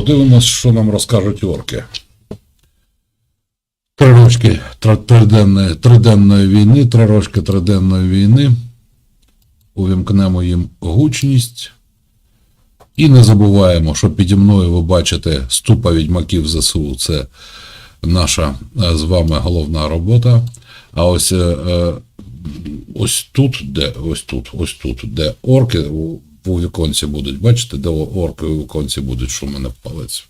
Подивимось, що нам розкажуть орки. Три рочки триденної, триденної війни, три рочки триденної війни. Увімкнемо їм гучність. І не забуваємо, що піді мною ви бачите ступа відьмаків ЗСУ. Це наша е, з вами головна робота. А ось, е, е, ось тут, де, ось тут, ось тут, де орки у, віконці будуть, бачите, де орки у віконці будуть, що в мене палець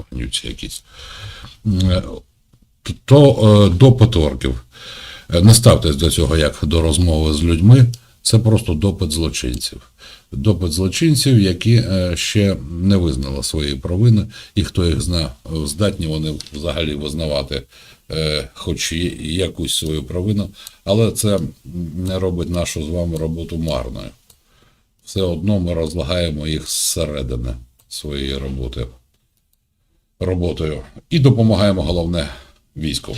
вогнюці якісь. Е, То е, допит орків. Е, Не ставтесь до цього як до розмови з людьми. Це просто допит злочинців. Допит злочинців, які ще не визнали свої провини, і хто їх зна, здатні вони взагалі визнавати хоч якусь свою провину, але це не робить нашу з вами роботу марною. Все одно ми розлагаємо їх зсередини своєї роботи роботою і допомагаємо головне війську.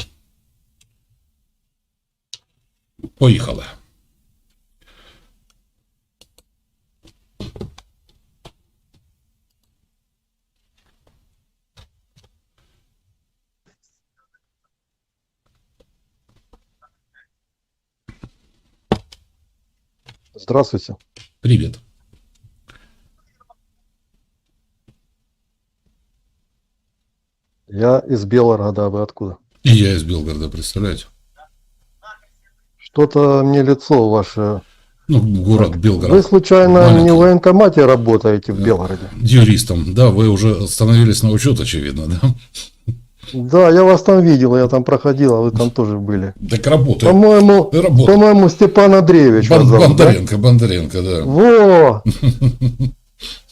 Поїхали. Здравствуйте. Привіт. Я из Белгорода, а вы откуда? И я из Белгорода, представляете? Что-то мне лицо ваше. Ну, город Белгород. Вы случайно Маленький. не в военкомате работаете в Белгороде? Юристом, да, вы уже становились на учет, очевидно, да? Да, я вас там видел, я там проходил, а вы там тоже были. Так работаю. По-моему, по-моему, Степан Андреевич Бон- зовут, да? Бондаренко, Бондаренко, да. Во!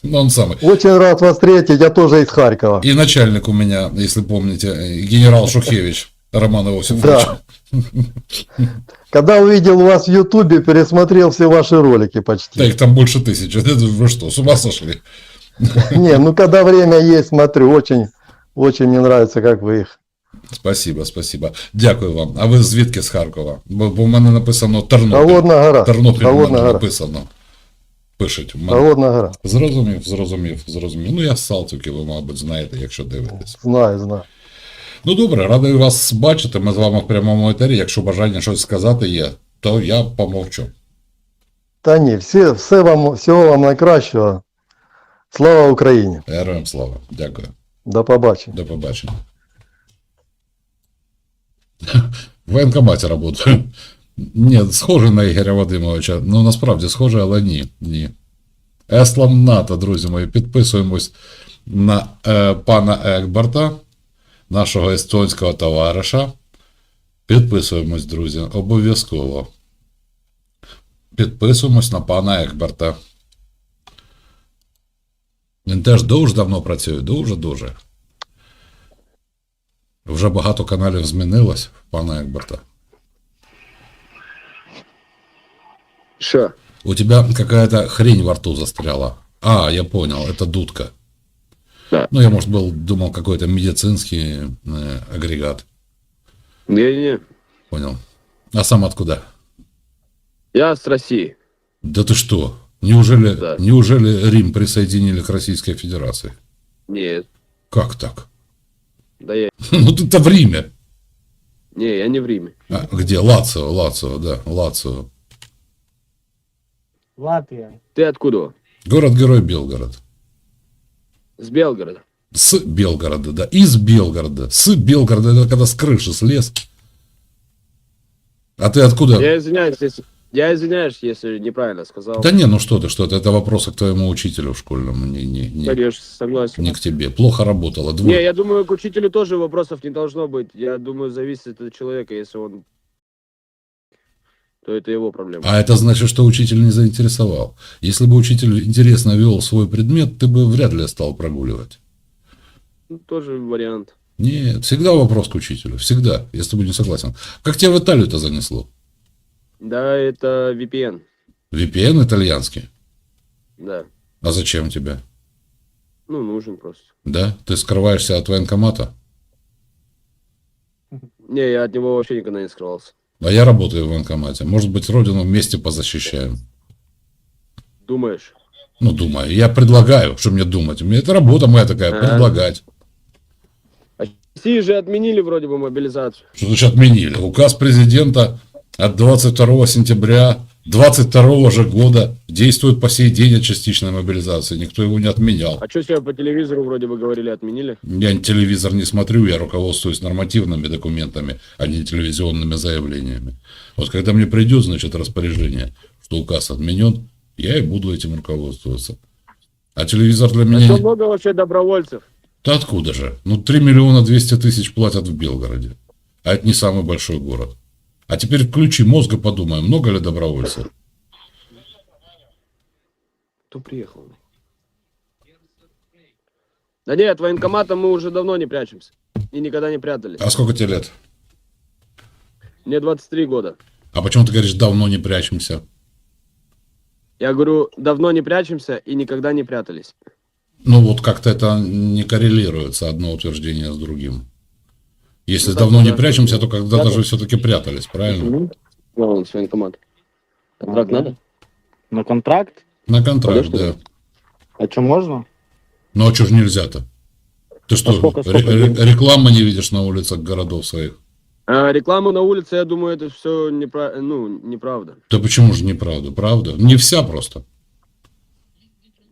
Ну, он самый. Очень рад вас встретить, я тоже из Харькова. И начальник у меня, если помните, э, генерал Шухевич Роман Иосифович. Да. Когда увидел вас в Ютубе, пересмотрел все ваши ролики Да почти. их там больше тысячи. Вы что, с ума сошли? Не, ну когда время есть, смотрю, очень, очень мне нравится, как вы их. Спасибо, спасибо. Дякую вам. А ви звідки з Харкова? Бо, бо в мене написано Тернопіль. Холодная гора. Тернопіль в мене гора. написано. Пишуть. в мене. Холодная гора. Зрозумів, зрозумів, зрозумів. Ну, я з Салтівки, ви, мабуть, знаєте, якщо дивитесь. Знаю, знаю. Ну добре, радий вас бачити. Ми з вами в прямому етері. Якщо бажання щось сказати є, то я помовчу. Та ні, все, все вам, всього вам найкращого. Слава Україні! Героям слава. Дякую. До побачення. До побачення. В воєнкоматі працюю. Ні, схоже на Ігоря Вадимовича. Ну, насправді схоже, але ні. ні. Еслам НАТО, друзі мої, підписуємось на е, пана Екберта, нашого естонського товариша. Підписуємось, друзі, обов'язково. Підписуємось на пана Екберта. Він теж дуже давно працює, дуже-дуже. Вже багато каналів змінилось в пана Екберта. Что? У тебя какая-то хрень во рту застряла. А, я понял, это дудка. Да. Ну, я, может, был, думал, какой-то медицинский э, агрегат. Не-не, Понял. А сам откуда? я с России. Да ты что? Неужели, Да. неужели Рим присоединили к Российской Федерации? Нет, Как так? да я... Ну, ты-то в Риме. Не, я не в Риме. А, где? Лацио, Лацио, да, Лацио. Латвия. Ты откуда? Город-герой Белгород. С Белгорода. С Белгорода, да. Из Белгорода. С Белгорода. Это когда с крыши слез. А ты откуда? Я извиняюсь, если... Я извиняюсь, если неправильно сказал. Да не, ну что ты, что ты. Это вопросы к твоему учителю школьному, не, не, не, Конечно, согласен. не к тебе. Плохо работала. Не, Двое. я думаю, к учителю тоже вопросов не должно быть. Я думаю, зависит от человека, если он... То это его проблема. А это значит, что учитель не заинтересовал. Если бы учитель интересно вел свой предмет, ты бы вряд ли стал прогуливать. Ну, тоже вариант. Нет, всегда вопрос к учителю. Всегда, я с тобой не согласен. Как тебя в Италию-то занесло? Да, это VPN. VPN итальянский. Да. А зачем тебе? Ну, нужен просто. Да? Ты скрываешься от военкомата? Не, я от него вообще никогда не скрывался. А я работаю в военкомате. Может быть, родину вместе позащищаем. Думаешь? Ну, думаю, я предлагаю, что мне думать. У меня это работа моя такая, Ага. предлагать. В России же отменили вроде бы мобилизацию. Что значит отменили? Указ президента от 22 сентября 22 же года действует по сей день о частичной мобилизации. Никто его не отменял. А что сегодня по телевизору вроде бы говорили, отменили? Я телевизор не смотрю, я руководствуюсь нормативными документами, а не телевизионными заявлениями. Вот когда мне придет, значит, распоряжение, что указ отменен, я и буду этим руководствоваться. А телевизор для А меня... что не- много вообще добровольцев? Да откуда же? Ну, 3 миллиона 200 тысяч платят в Белгороде. А это не самый большой город. А теперь включи мозг и подумай, много ли добровольцев? Кто приехал? Да нет, военкоматом мы уже давно не прячемся. И никогда не прятались. А сколько тебе лет? Мне 23 года. А почему ты говоришь, давно не прячемся? Я говорю, давно не прячемся и никогда не прятались. Ну, вот как-то это не коррелируется одно утверждение с другим. Если Ну, давно не да. прячемся, то когда-то Да. же все-таки прятались, правильно? Вон, с военкомат. Контракт надо? На контракт? На контракт, да. А что, можно? Ну, а что ж нельзя-то? Ты что, А сколько- рекламы не видишь на улицах городов своих? А, рекламу на улице, я думаю, это все непра... ну, неправда. Да почему же неправда? Правда? Не вся просто.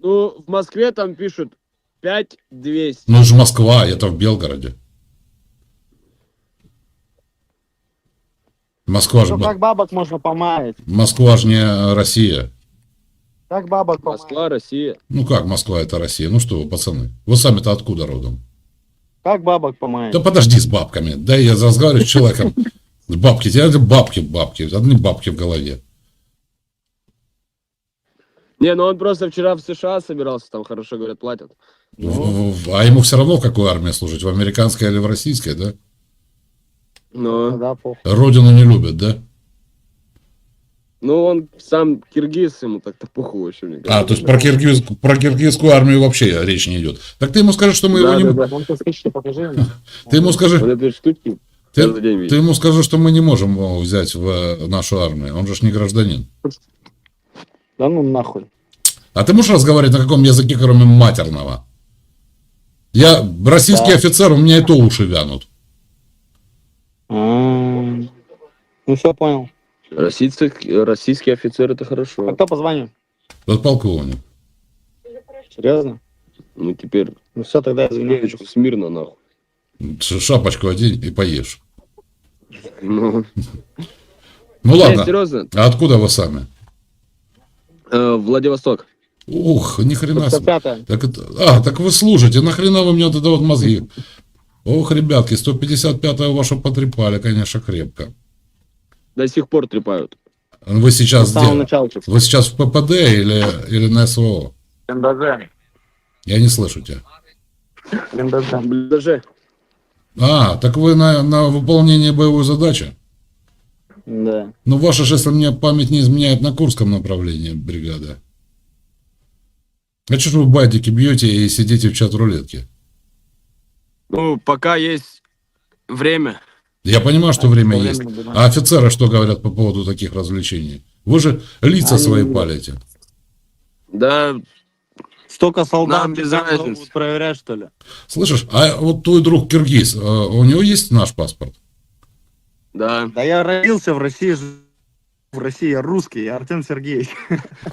Ну, в Москве там пишут 5200. Ну, это же Москва, это в Белгороде. Москва же, Ну, как бабок можно помаять? Москва же не Россия. Как бабок помаять? Москва, Россия. Ну как Москва это Россия? Ну что вы, пацаны, вы сами-то откуда родом? Как бабок помаять? Да подожди с бабками. Да я разговариваю с человеком. Бабки, тебе это бабки, бабки, одни бабки в голове. Не, ну он просто вчера в США собирался, там хорошо, говорят, платят. В- в- А ему все равно в какой армии служить, в американской или в российской, да? Но, Да, похуй. Родину не любят, да? ну, он сам киргиз, ему так-то похуй вообще, мне А, то есть про, киргиз, про киргизскую армию вообще речь не идет. Так ты ему скажи, что мы Да, его не... да, да. Вон ты скачки покажи. Ты ему скажи, Вот эти штуки ты, ты ему скажи, что мы не можем его взять в э, нашу армию. Он же ж не гражданин. Да ну нахуй. А ты можешь разговаривать на каком языке, кроме матерного? Я российский Да. офицер, у меня и то уши вянут. Ну все, понял. Российцы, российский офицер это А хорошо. кто позвонил? Подполковник. Серьезно? Ну, теперь Ну все, тогда извиняюсь. девочку смирно, нахуй. Ш- Шапочку одень и поешь. Ну, Ну не, ладно. серьезно, А откуда вы сами? э, Владивосток. Ух, ни хрена себе. 105 Так это, а, так вы слушайте, нахрена вы мне вот это вот мозги? Ох, ребятки, 155-ю вашу потрепали, конечно, крепко. До сих пор трепают. Вы С сейчас самого где? Вы сейчас в ППД или, или на СВО? НДЖ. Я не слышу тебя. НДЖ. Даже А, так вы на, на выполнение боевой задачи? Да. Ну, ваша же, если мне память не изменяет, на Курском направлении бригада. А что же вы байтики бьете и сидите в чат-рулетке? Ну, пока есть время. Я понимаю, что время Время есть. набираем. А офицеры что говорят по поводу таких развлечений? Вы же лица Они- свои палите. Да, Столько солдат Нам без разницы. проверять, что ли? Слышишь, а вот твой друг Киргиз, э, у него есть наш паспорт? да. Да я родился в России, в России я русский, я Артем Сергеевич.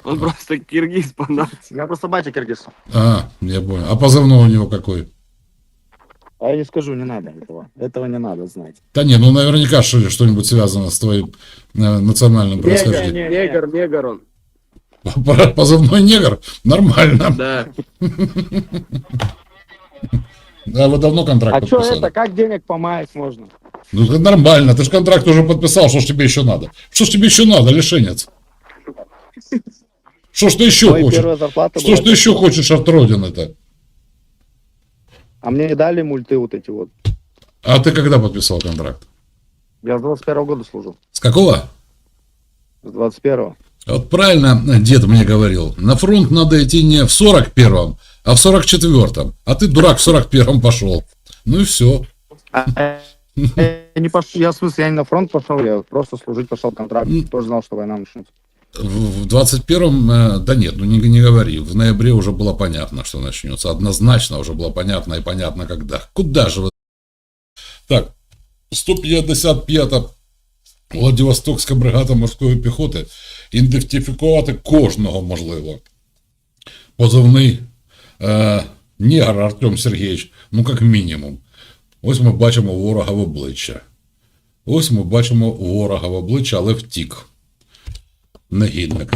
Он просто киргиз по нации. Я просто батя киргиз. А, я понял. А позывной у него какой? А я не скажу, не надо этого. Этого не надо знать. Да не, ну наверняка что- что-нибудь связано с твоим э, национальным происхождением. Негр, негр он. Позывной негр? Нормально. Да. Да, вы давно контракт А что подписали? это, как денег помаять можно? Ну, это нормально, ты же контракт уже подписал, что ж тебе еще надо? Что ж тебе еще надо, лишенец? Что ж ты еще Моя хочешь? первая зарплата Что ж была- ты еще хочешь от Родины-то? А мне не дали мульты вот эти вот. А ты когда подписал контракт? Я с 21 года служу. С какого? С 21 Вот правильно дед мне говорил, на фронт надо идти не в 41-м, а в 44-м. А ты, дурак, в 41-м пошел. Ну и все. А, Я не пош- я в смысле, я не на фронт пошел, я просто служить пошел контракт. Тоже знал, что война начнется. В в 21-м, э, да нет, ну не, не говори, в ноябре уже было понятно, что начнется. Однозначно уже было понятно и понятно когда. Куда же вы? Так, 155-та Владивостокська бригада морської піхоти. Ідентифікувати кожного можливо. Позивний е, Негр Артем Сергійович, ну як мінімум. Ось ми бачимо ворога в обличчя. Ось ми бачимо ворога в обличчя, але втік. Негідник.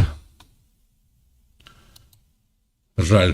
Жаль.